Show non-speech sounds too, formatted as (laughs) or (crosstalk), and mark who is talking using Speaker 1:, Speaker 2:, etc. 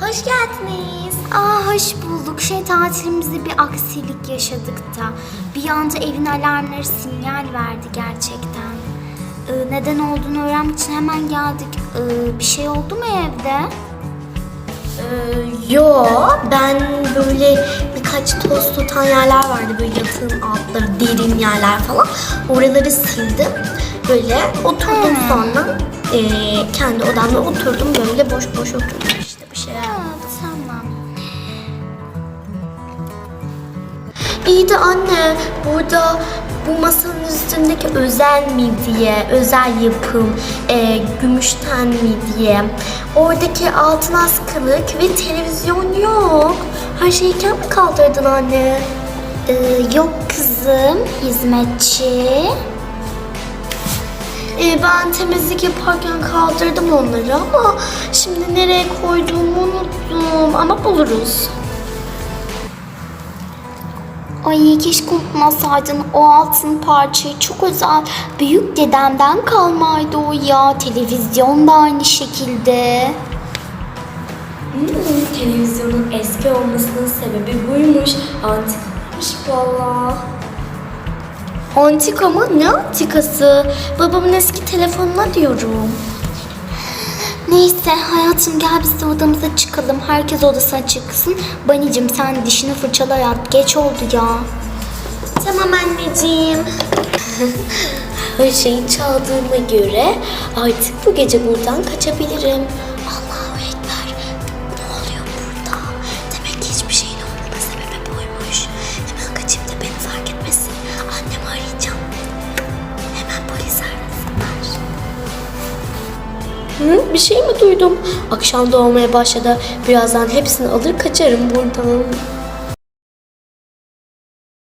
Speaker 1: Hoş geldiniz.
Speaker 2: Aa hoş bulduk. Şey tatilimizde bir aksilik yaşadık da. Bir anda evin alarmları sinyal verdi gerçekten. Ee, neden olduğunu öğrenmek için hemen geldik. Ee, bir şey oldu mu evde?
Speaker 1: Ee, yo, ben böyle birkaç toz tutan yerler vardı. Böyle yatağın altları, derin yerler falan. Oraları sildim. Böyle oturdum
Speaker 2: Hmm.
Speaker 1: sonra. ee, kendi odamda oturdum böyle boş boş oturdum İyi de anne burada bu masanın üstündeki özel midye, özel yapım, e, gümüşten midye, oradaki altın askılık ve televizyon yok. Her şeyi iken kaldırdın anne?
Speaker 2: Ee, yok kızım, hizmetçi.
Speaker 1: E, ben temizlik yaparken kaldırdım onları ama şimdi nereye koyduğumu unuttum ama buluruz.
Speaker 2: Ay keşke unutmasaydın o altın parçayı çok özel. Büyük dedemden kalmaydı o ya. Televizyon da aynı şekilde.
Speaker 1: Hmm, televizyonun eski olmasının sebebi buymuş. Antikaymış valla. Antika mı? Ne antikası? Babamın eski telefonuna diyorum.
Speaker 2: Neyse hayatım gel biz de odamıza çıkalım. Herkes odasına çıksın. Banicim sen dişini fırçala yat. Geç oldu ya.
Speaker 1: Tamam anneciğim. (laughs) Her şeyi çaldığıma göre artık bu gece buradan kaçabilirim. Allahu Hı, bir şey mi duydum? Akşam da olmaya başladı. Birazdan hepsini alır kaçarım buradan.